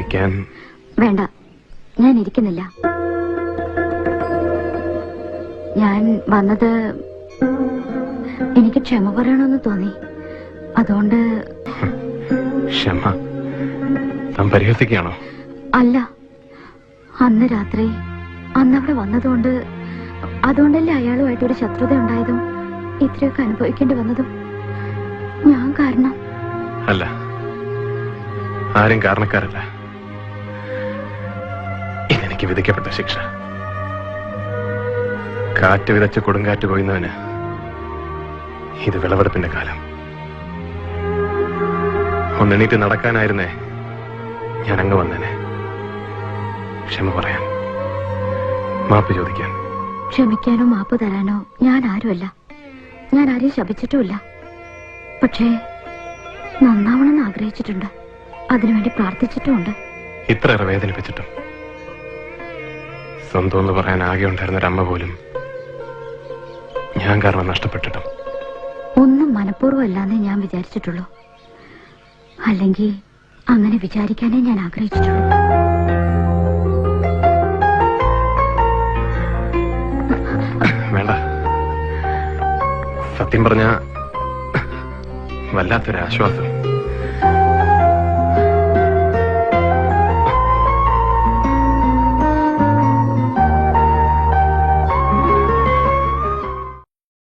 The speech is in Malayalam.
ഞാൻ വേണ്ട. ഞാൻ ഇരിക്കുന്നില്ല. ഞാൻ വന്നത് എനിക്ക് ക്ഷമ പറയണമെന്ന് തോന്നി. അതുകൊണ്ട് ക്ഷമ. താൻ പരിഹസിക്കുകയാണോ? അല്ല. അന്ന് രാത്രി അന്ന് അവിടെ വന്നതുകൊണ്ട് അതുകൊണ്ടല്ലേ അയാളുമായിട്ട് ഒരു ശത്രുത ഉണ്ടായതും ഇത്രയൊക്കെ അനുഭവിക്കേണ്ടി വന്നതും ഞാൻ കാരണം. അല്ല. ആരും കാരണക്കാരല്ല. ഇതെനിക്ക് വിധിക്കപ്പെട്ട ശിക്ഷ. കാറ്റ് വിതച്ച് കൊടുങ്കാറ്റ് കൊയ്യുന്നവന് ഇത് വിളവെടുപ്പിന്റെ കാലം. ഒന്നെണീറ്റ് നടക്കാനായിരുന്നേ ഞാൻ അങ്ങ് വന്നേനെ. ക്ഷമ പറയാൻ മാപ്പ് ചോദിക്കാൻ ക്ഷമിക്കാനോ മാപ്പ് തരാനോ ഞാൻ ആരുമല്ല. ഞാൻ ആരെയും ശപിച്ചിട്ടുമില്ല. പക്ഷേ നന്നാവണമെന്ന് ആഗ്രഹിച്ചിട്ടുണ്ട്. അതിനുവേണ്ടി പ്രാർത്ഥിച്ചിട്ടുമുണ്ട്. ഇത്രയേറെ വേദനിപ്പിച്ചിട്ടും സ്വന്തം എന്ന് പറയാൻ ആകെ ഉണ്ടായിരുന്ന ഒരു അമ്മ പോലും ഞാൻ കാരണം നഷ്ടപ്പെട്ടിട്ടും. ഒന്നും മനഃപൂർവം അല്ലാന്നേ ഞാൻ വിചാരിച്ചിട്ടുള്ളൂ. അല്ലെങ്കിൽ അങ്ങനെ വിചാരിക്കാനേ ഞാൻ ആഗ്രഹിച്ചിട്ടുള്ളൂ. വേണ്ട. സത്യം പറഞ്ഞ വല്ലാത്തൊരു ആശ്വാസം.